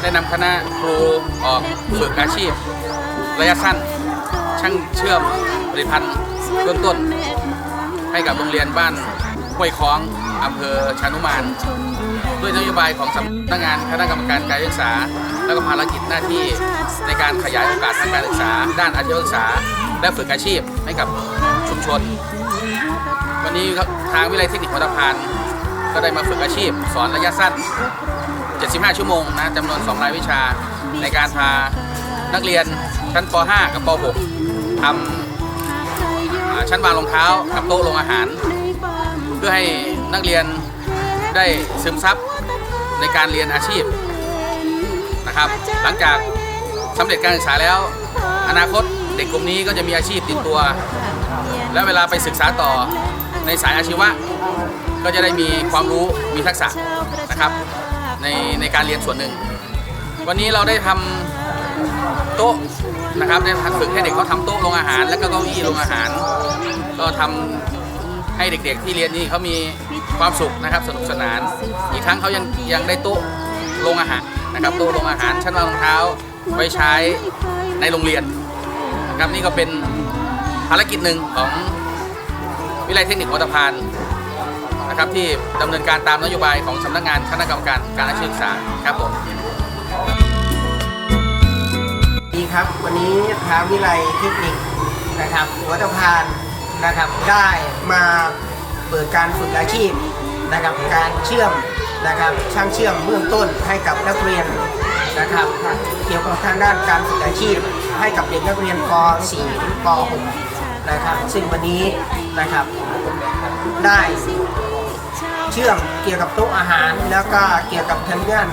ได้นำคณะครูออกฝึกอาชีพ ระยะสั้น ช่างเชื่อมผลิตภัณฑ์เบื้องต้น ให้กับโรงเรียนบ้านห้วยคล้องอำเภอชานุมาน ด้วยนโยบายของสำนักงานคณะกรรมการการศึกษา และก็ภารกิจหน้าที่ในการขยายโอกาสทางการศึกษา ด้านอาชีวศึกษา และฝึกอาชีพให้กับชุมชน วันนี้ทางวิทยาลัยเทคนิควัตพานก็ได้มาฝึกอาชีพ สอนระยะสั้น 75 ชั่วโมงนะจำนวน 2 รายวิชาในการพานักเรียนชั้นป .5 กับป .6 ทำชั้นวางรองเท้ากับโต๊ะลงอาหาร เพื่อให้นักเรียนได้ซึมซับในการเรียนอาชีพนะครับหลังจากสำเร็จการศึกษาแล้ว อนาคตเด็กกลุ่มนี้ก็จะมีอาชีพติดตัว และเวลาไปศึกษาต่อในสายอาชีวะ ก็จะได้มีความรู้มีทักษะนะครับ ในในการเรียนส่วนหนึ่ง วันนี้เราได้ทำโต๊ะนะครับได้ฝึกให้เด็กเขาทำโต๊ะลงอาหาร และก็เก้าอี้ลงอาหาร ก็ทำให้เด็กๆที่เรียนนี่เขามีความสุขนะครับสนุกสนาน อีกทั้งเขายังยังได้โต๊ะลงอาหารนะครับโต๊ะลงอาหารชั้นวางรองเท้าไว้ใช้ในโรงเรียนนะครับนี่ก็เป็นภารกิจหนึ่งของวิทยาลัยเทคนิควัตพาน นะครับที่ดำเนินการตามนโยบายของสำนักงานคณะกรรมการการอาชีวศึกษาครับผมดีครับวันนี้ทางวิไลยเทคนิคนะครับหัวตะพานนะครับได้มาเปิดการฝึกอาชีพนะครับการเชื่อมนะครับช่างเชื่อมเบื้องต้นให้กับนักเรียนนะครับเกี่ยวกับทางด้านการฝึกอาชีพ ให้กับเด็กนักเรียนป .4 ถึงป .6 นะครับซึ่งวันนี้นะครับได้ เชื่อมเกี่ยวกับโต๊ะอาหาร แล้วก็เกี่ยวกับทางด้าน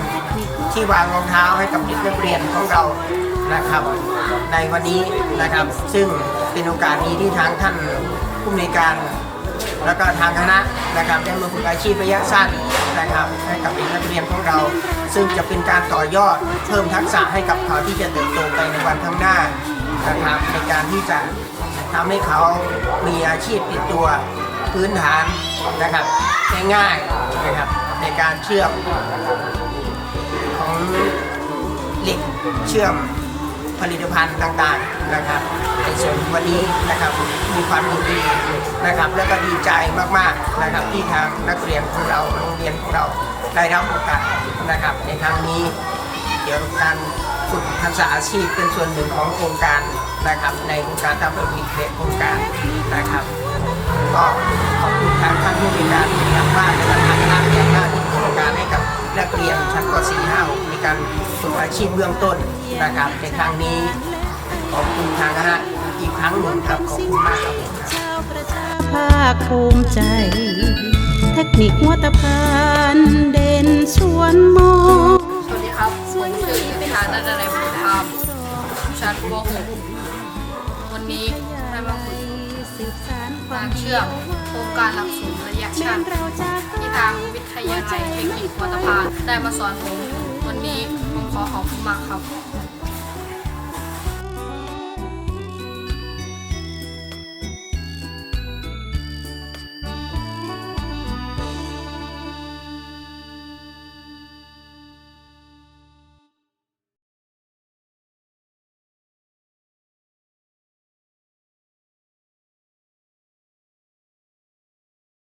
ที่วางรองเท้าให้กับเด็กนักเรียนของเรานะครับ ในวันนี้นะครับซึ่งเป็นโอกาสดีที่ทางท่านผู้อำนวยการ แล้วก็ทางคณะนะครับได้มาฝึกอาชีพระยะสั้นนะครับให้กับเด็กนักเรียนของเรา ซึ่งจะเป็นการต่อยอดเพิ่มทักษะให้กับเขาที่จะเติบโตไปในวันข้างหน้านะครับในการที่จะทำให้เขามีอาชีพติดตัวพื้นฐานนะครับ ง่ายๆนะครับในการเชื่อมของเหล็กเชื่อมผลิตภัณฑ์ต่างๆนะครับในส่วนวันนี้นะครับมีความยินดีนะครับ และก็ดีใจมากๆนะครับที่ทางนักเรียนของเราโรงเรียนของเราได้รับโอกาสนะครับในครั้งนี้เกี่ยวกับการฝึกทักษะอาชีพเป็นส่วนหนึ่งของโครงการนะครับในโครงการทำผลิตเด็กโครงการ การฝึกอาชีพเบื้องต้นนะครับในครั้งนี้ ขอบคุณทางคณะอีกครั้งหนึ่งครับขอบคุณมากครับผมครับชาวประชาภาคภูมิใจ เทคนิคหัวตะพานเด่นชวนมองสวัสดีครับผมชื่อยุทธานันทนายบุญธรรมชั้นป .6 วันนี้ได้มาฝึกสืบสานคกาวามรเชื่อมโครงการหลักสูตรระยะแม้สั้นเราจะที่ทางวิทยาลัยเทคนิควัตพานได้มาสอนผม วันนี้ผมขอขอบคุณมากครับ